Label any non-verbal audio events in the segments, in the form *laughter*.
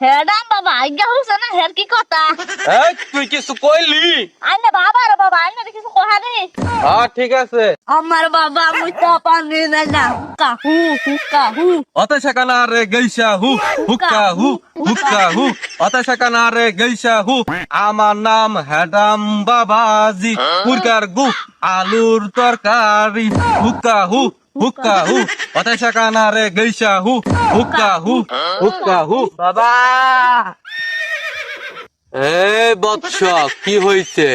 হেডাম বাবা আজ্ঞা হচ্ছে না হের কি কথা? এই তুই কিছু কইলি? আইনে বাবা রে বাবা আইনে কিছু কহা রে হ্যাঁ ঠিক আছে। আমার বাবা মুইতা পানি না না হুকা হু হুকা হু। অত সেখানা রে গেইসা হু হুক্কা হু হুক্কা হু। অত সেখানা রে গেইসা হু। আমার নাম হেডাম বাবাজি পুরকার গু আলুর তরকারি। হুক্কা হু হুক্কা হু। অত সেখানা রে গেইসা হু। হুক্কা হু। হুক্কা হু। বাবা! এ বৎস কি হইছে?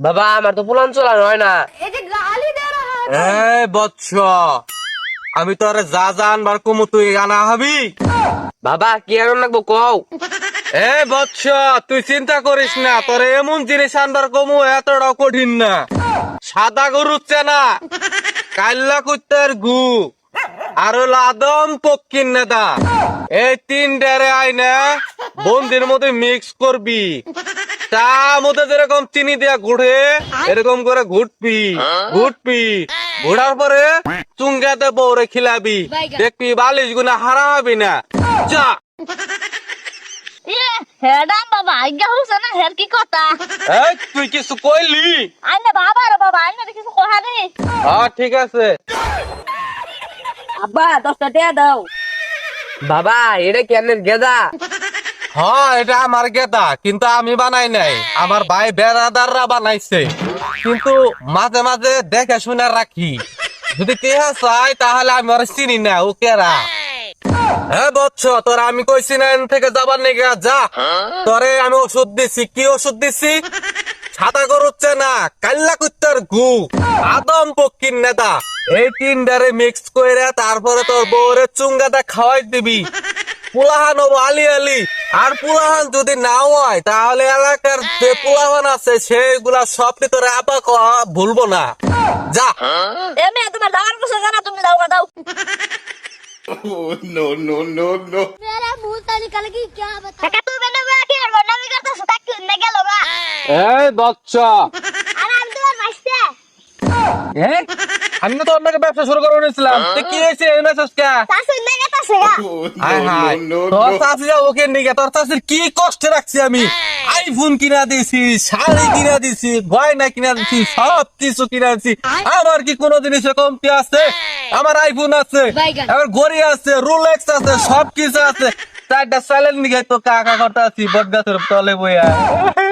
বাবা আমার তো পুলান হয় না। এ বৎস আমি তোর যা জানবার কুমু তুই গানা হবি? বাবা কি আর লাগবো কও? এ বৎস তুই চিন্তা করিস না তোর এমন জিনিস আনবার কমু এতটাও কঠিন না। সাদা গরুর চেনা। কাল্লা কুত্তার গু। আর লাদম পক্ষিন নেতা। এই তিন ডেরে আইনে বন্দির মধ্যে মিক্স করবি। তা মধ্যে যেরকম চিনি দিয়া ঘুরে এরকম করে ঘুটবি। ঘুটবি। ঘোড়ার পরে চুঙ্গাতে বউরে খিলাবি। দেখবি বালিশ গুনা হারা না। এ হেডাম বাবা আজ্ঞা না হের কি কথা? এই তুই কিছু কইলি? আইনে বাবা রে বাবা আইনে কিছু কহা রে হ্যাঁ ঠিক আছে। আব্বা দশটা টাকা দাও। বাবা এটা কেমন গেদা? হ্যাঁ এটা আমার গেদা কিন্তু আমি বানাই নাই। আমার ভাই বেড়াদাররা বানাইছে। কিন্তু মাঝে মাঝে দেখে শুনে রাখি। যদি কে চাই তাহলে আমি আর চিনি না ও কেরা? হ্যাঁ তোরা আমি কইছি না থেকে যাবার নেগে যা। তোরে আমি ওষুধ দিছি। কি ওষুধ দিছি? ছাতা করুচ্ছে না কাল্লা কুত্তার গু আদম পক্ষীর নেতা। এই তিনটারে মিক্স করে তারপরে তোর বউরে চুঙ্গাটা খাওয়াই দিবি। পুলাহান হব আলি আলি। আর পুলাহান যদি নাও হয় তাহলে এলাকার যে পুলাহান আছে সেগুলা সব তোরে আপা ভুলবো না। যা। এ মেয়ে তোমার দাওয়ার জানা তুমি দাও দাও। मेरा मुंह से निकल गई क्या बता টাকা তুই বেনে বেয়া কি আর বন্ডামি করতেছ তা কি না গেল না এই বৎস আর আমি তোমার ভাইছে এ? আমি তো তোর নাকি ব্যবসা শুরু করে নিয়েছিলাম তো কি হয়েছে এই মেসেজ কে তা শুন না গেতাছে গা হায়। হায় তোর চাষিরা ওকে নিকে তোর চাষির কি কষ্ট রাখছি আমি। আইফোন কিনা দিছি শাড়ি কিনা দিছি গয়না কিনা দিছি সব কিছু কিনা দিছি। আমার কি কোনো জিনিসে কমতি আছে? আমার আইফোন আছে আমার গড়ি আছে রোলেক্স আছে সব কিছু আছে। চারটা সাইলেন্ট নিকে তো কাকা করতে আছি বট গাছের তলে বইয়া। *laughs*